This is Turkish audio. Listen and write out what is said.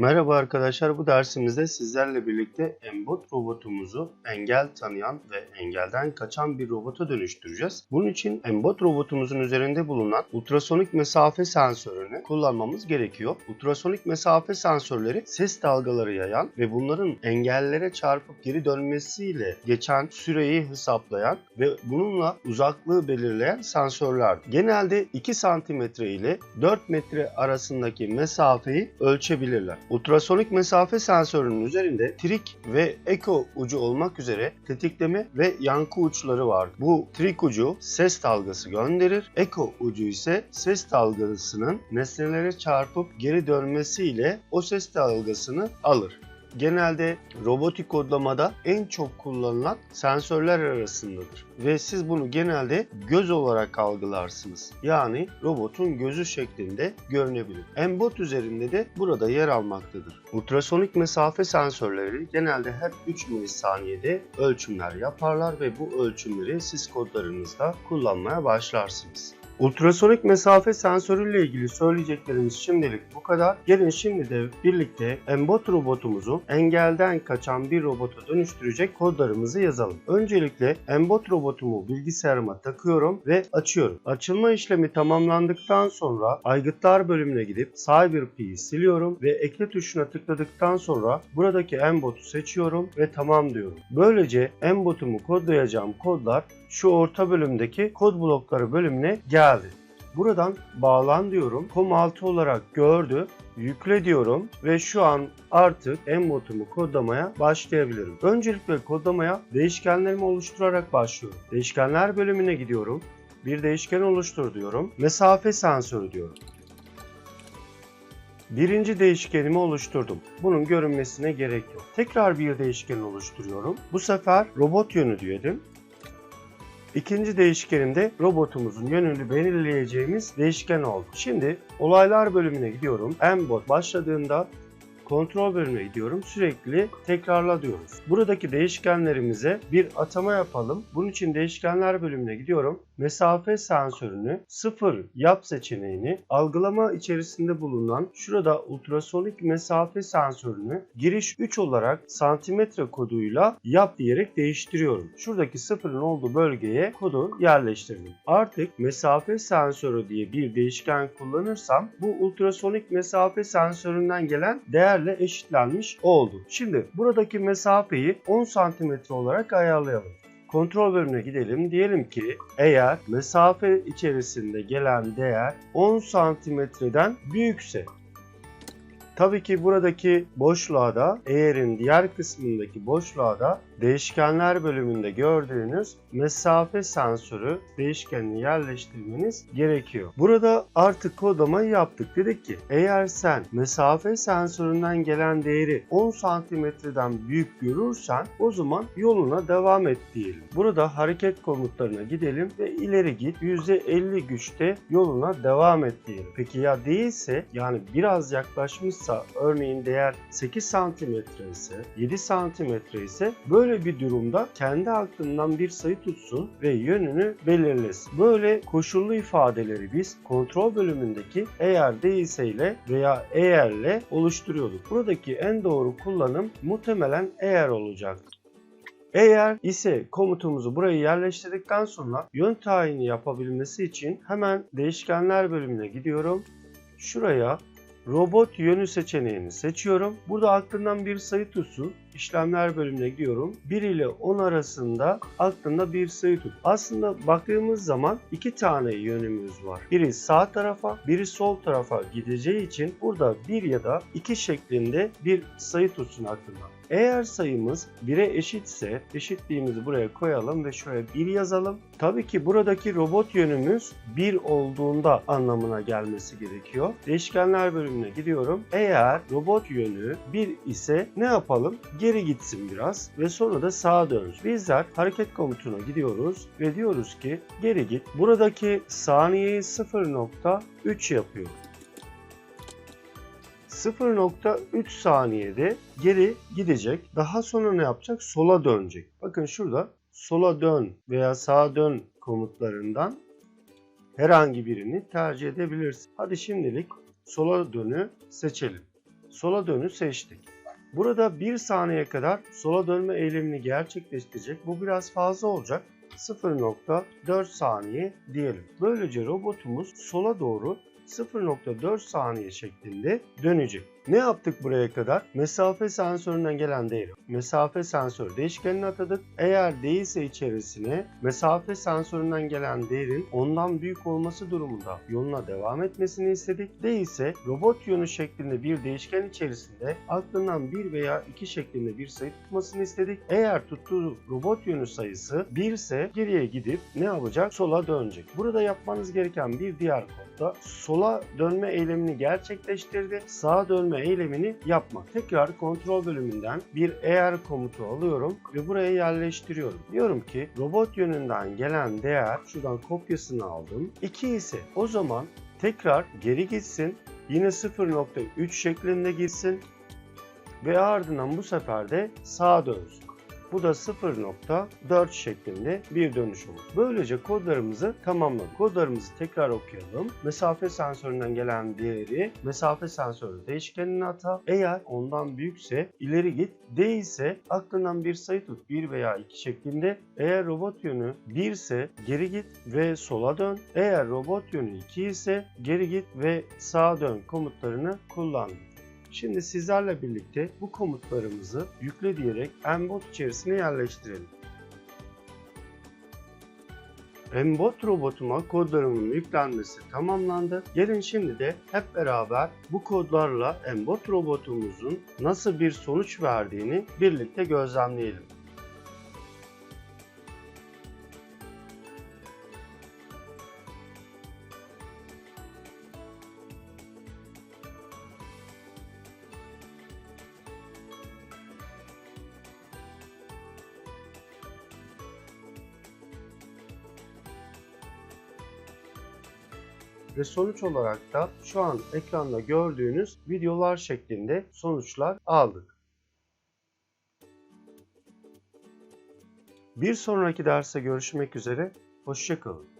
Merhaba arkadaşlar bu dersimizde sizlerle birlikte Embot robotumuzu engel tanıyan ve engelden kaçan bir robota dönüştüreceğiz. Bunun için Embot robotumuzun üzerinde bulunan ultrasonik mesafe sensörünü kullanmamız gerekiyor. Ultrasonik mesafe sensörleri ses dalgaları yayan ve bunların engellere çarpıp geri dönmesiyle geçen süreyi hesaplayan ve bununla uzaklığı belirleyen sensörler. Genelde 2 santimetre ile 4 metre arasındaki mesafeyi ölçebilirler. Ultrasonik mesafe sensörünün üzerinde trik ve eko ucu olmak üzere tetikleme ve yankı uçları var. Bu trik ucu ses dalgası gönderir, eko ucu ise ses dalgasının nesnelere çarpıp geri dönmesiyle o ses dalgasını alır genelde robotik kodlamada en çok kullanılan sensörler arasındadır. Ve siz bunu genelde göz olarak algılarsınız. Yani robotun gözü şeklinde görünebilir. Embot üzerinde de burada yer almaktadır. Ultrasonik mesafe sensörleri genelde her 3 milisaniyede ölçümler yaparlar ve bu ölçümleri siz kodlarınızda kullanmaya başlarsınız. Ultrasonik mesafe sensörüyle ilgili söyleyeceklerimiz şimdilik bu kadar. Gelin şimdi de birlikte Embot robotumuzu engelden kaçan bir robota dönüştürecek kodlarımızı yazalım. Öncelikle Embot robotumu bilgisayarıma takıyorum ve açıyorum. Açılma işlemi tamamlandıktan sonra aygıtlar bölümüne gidip CyberP'yi siliyorum ve ekle tuşuna tıkladıktan sonra buradaki Embot'u seçiyorum ve tamam diyorum. Böylece Embot'umu kodlayacağım kodlar şu orta bölümdeki kod blokları bölümüne geldi. Buradan bağlan diyorum. COM6 olarak gördü. Yükle diyorum ve şu an artık embotumu kodlamaya başlayabilirim. Öncelikle kodlamaya değişkenlerimi oluşturarak başlıyorum. Değişkenler bölümüne gidiyorum. Bir değişken oluştur diyorum. Mesafe sensörü diyorum. Birinci değişkenimi oluşturdum. Bunun görünmesine gerek yok. Tekrar bir değişken oluşturuyorum. Bu sefer robot yönü diyelim. İkinci değişkenimde robotumuzun yönünü belirleyeceğimiz değişken oldu. Şimdi olaylar bölümüne gidiyorum. Mbot başladığında kontrol bölümüne gidiyorum. Sürekli tekrarla diyoruz. Buradaki değişkenlerimize bir atama yapalım. Bunun için değişkenler bölümüne gidiyorum. Mesafe sensörünü sıfır yap seçeneğini algılama içerisinde bulunan şurada ultrasonik mesafe sensörünü giriş 3 olarak santimetre koduyla yap diyerek değiştiriyorum. Şuradaki sıfırın olduğu bölgeye kodu yerleştirdim. Artık mesafe sensörü diye bir değişken kullanırsam bu ultrasonik mesafe sensöründen gelen değer değerle eşitlenmiş oldu. Şimdi buradaki mesafeyi 10 cm olarak ayarlayalım. Kontrol bölümüne gidelim. Diyelim ki eğer mesafe içerisinde gelen değer 10 santimetreden büyükse Tabii ki buradaki boşluğa da eğerin diğer kısmındaki boşluğa da değişkenler bölümünde gördüğünüz mesafe sensörü değişkenini yerleştirmeniz gerekiyor. Burada artık kodamayı yaptık. Dedik ki eğer sen mesafe sensöründen gelen değeri 10 santimetreden büyük görürsen o zaman yoluna devam et diyelim. Burada hareket komutlarına gidelim ve ileri git %50 güçte yoluna devam et diyelim. Peki ya değilse yani biraz yaklaşmışsa örneğin değer 8 santimetre ise 7 santimetre ise böyle Böyle bir durumda kendi aklından bir sayı tutsun ve yönünü belirlesin. Böyle koşullu ifadeleri biz kontrol bölümündeki eğer değilse ile veya eğerle oluşturuyorduk. Buradaki en doğru kullanım muhtemelen eğer olacaktır. Eğer ise komutumuzu buraya yerleştirdikten sonra yön tayini yapabilmesi için hemen değişkenler bölümüne gidiyorum. Şuraya robot yönü seçeneğini seçiyorum. Burada aklından bir sayı tutsun işlemler bölümüne gidiyorum. 1 ile 10 arasında aklında bir sayı tut. Aslında baktığımız zaman iki tane yönümüz var. Biri sağ tarafa, biri sol tarafa gideceği için burada 1 ya da 2 şeklinde bir sayı tutsun aklında. Eğer sayımız 1'e eşitse eşitliğimizi buraya koyalım ve şuraya 1 yazalım. Tabii ki buradaki robot yönümüz 1 olduğunda anlamına gelmesi gerekiyor. Değişkenler bölümüne gidiyorum. Eğer robot yönü 1 ise ne yapalım? geri gitsin biraz ve sonra da sağa dönsün. Bizler hareket komutuna gidiyoruz ve diyoruz ki geri git. Buradaki saniyeyi 0.3 yapıyor. 0.3 saniyede geri gidecek. Daha sonra ne yapacak? Sola dönecek. Bakın şurada sola dön veya sağa dön komutlarından herhangi birini tercih edebilirsin. Hadi şimdilik sola dönü seçelim. sola dönü seçtik. Burada 1 saniye kadar sola dönme eylemini gerçekleştirecek. Bu biraz fazla olacak. 0.4 saniye diyelim. Böylece robotumuz sola doğru 0.4 saniye şeklinde dönecek. Ne yaptık buraya kadar? Mesafe sensöründen gelen değeri. Mesafe sensörü değişkenini atadık. Eğer değilse içerisine mesafe sensöründen gelen değerin ondan büyük olması durumunda yoluna devam etmesini istedik. Değilse robot yönü şeklinde bir değişken içerisinde aklından 1 veya 2 şeklinde bir sayı tutmasını istedik. Eğer tuttuğu robot yönü sayısı 1 ise geriye gidip ne yapacak? Sola dönecek. Burada yapmanız gereken bir diğer kod da sola dönme eylemini gerçekleştirdi. Sağa dönme eylemini yapmak. Tekrar kontrol bölümünden bir eğer komutu alıyorum ve buraya yerleştiriyorum. Diyorum ki robot yönünden gelen değer şuradan kopyasını aldım. 2 ise o zaman tekrar geri gitsin. Yine 0.3 şeklinde gitsin ve ardından bu sefer de sağa dönsün. Bu da 0.4 şeklinde bir dönüş olur. Böylece kodlarımızı tamamladık. Kodlarımızı tekrar okuyalım. Mesafe sensöründen gelen değeri mesafe sensörü değişkenine ata. Eğer ondan büyükse ileri git. Değilse aklından bir sayı tut 1 veya 2 şeklinde. Eğer robot yönü 1 ise geri git ve sola dön. Eğer robot yönü 2 ise geri git ve sağa dön komutlarını kullan. Şimdi sizlerle birlikte bu komutlarımızı yükle diyerek Mbot içerisine yerleştirelim. Mbot robotuma kodlarımın yüklenmesi tamamlandı. Gelin şimdi de hep beraber bu kodlarla Mbot robotumuzun nasıl bir sonuç verdiğini birlikte gözlemleyelim. Ve sonuç olarak da şu an ekranda gördüğünüz videolar şeklinde sonuçlar aldık. Bir sonraki derste görüşmek üzere, hoşçakalın.